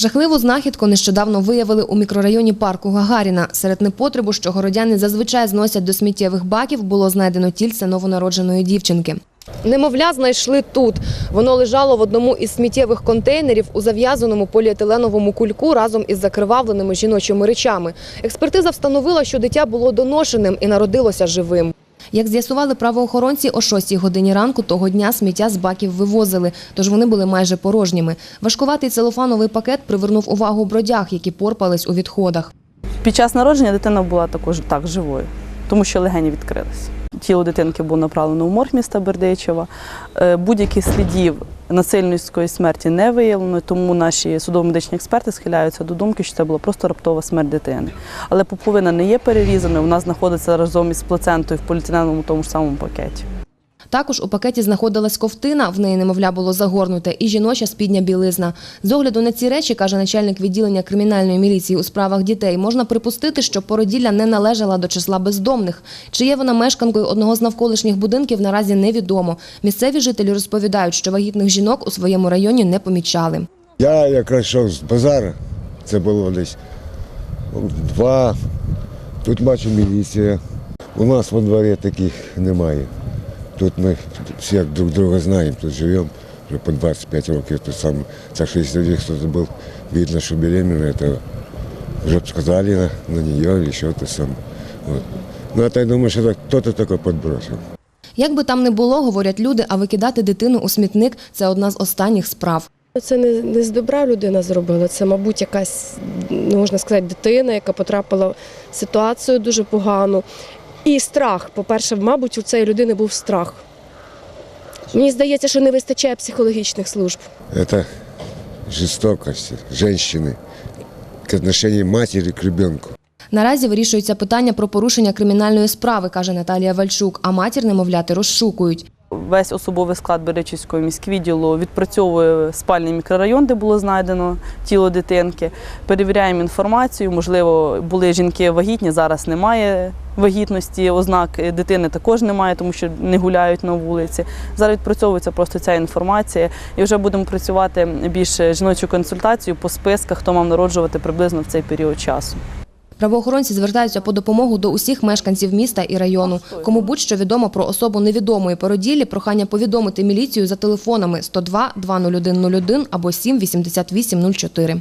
Жахливу знахідку нещодавно виявили у мікрорайоні парку Гагаріна. Серед непотребу, що городяни зазвичай зносять до сміттєвих баків, було знайдено тільце новонародженої дівчинки. Немовля знайшли тут. Воно лежало в одному із сміттєвих контейнерів у зав'язаному поліетиленовому кульку разом із закривавленими жіночими речами. Експертиза встановила, що дитя було доношеним і народилося живим. Як з'ясували правоохоронці, о 6 годині ранку того дня сміття з баків вивозили, тож вони були майже порожніми. Важкуватий целофановий пакет привернув увагу бродяг, які порпались у відходах. Під час народження дитина була також так живою, тому що легені відкрилися. Тіло дитинки було направлено в морг міста Бердичева. Е, Будь-яких слідів насильницької смерті не виявлено, тому наші судово-медичні експерти схиляються до думки, що це була просто раптова смерть дитини. Але пуповина не є перерізаною, вона знаходиться разом із плацентою в поліетиленовому тому ж самому пакеті. Також у пакеті знаходилась ковтина, в неї немовля було загорнуте, і жіноча спідня білизна. З огляду на ці речі, каже начальник відділення кримінальної міліції у справах дітей, можна припустити, що породілля не належала до числа бездомних. Чи є вона мешканкою одного з навколишніх будинків, наразі невідомо. Місцеві жителі розповідають, що вагітних жінок у своєму районі не помічали. Я якраз йшов з базару, це було десь два. Тут бачу міліція. У нас во дворі таких немає. Тут ми всі друг друга знаємо, тут живемо вже по 25 років. Тут сам, так що якщо хтось був, видно, що беременна, то вже б сказали на, на нее или ще то саме. Вот. Ну, а так думаю, що так хто-то таке підбросив. Як би там не було, говорять люди, а викидати дитину у смітник це одна з останніх справ. Це не, не з добра людина зробила. Це, мабуть, якась, ну, можна сказати, дитина, яка потрапила в ситуацію дуже погану. І страх. По-перше, мабуть, у цієї людини був страх. Мені здається, що не вистачає психологічних служб. Це жорстокість жінки к отношению матері к ребенку. Наразі вирішується питання про порушення кримінальної справи, каже Наталія Вальчук, а матір немовляти розшукують. Весь особовий склад Беречівського міськвідділу відпрацьовує спальний мікрорайон, де було знайдено тіло дитинки. Перевіряємо інформацію. Можливо, були жінки вагітні, зараз немає вагітності, ознак дитини також немає, тому що не гуляють на вулиці. Зараз відпрацьовується просто ця інформація, і вже будемо працювати більше жіночу консультацію по списках, хто мав народжувати приблизно в цей період часу. Правоохоронці звертаються по допомогу до усіх мешканців міста і району. Кому будь-що відомо про особу невідомої породіллі, прохання повідомити міліцію за телефонами 102 20101 або 7 88 04.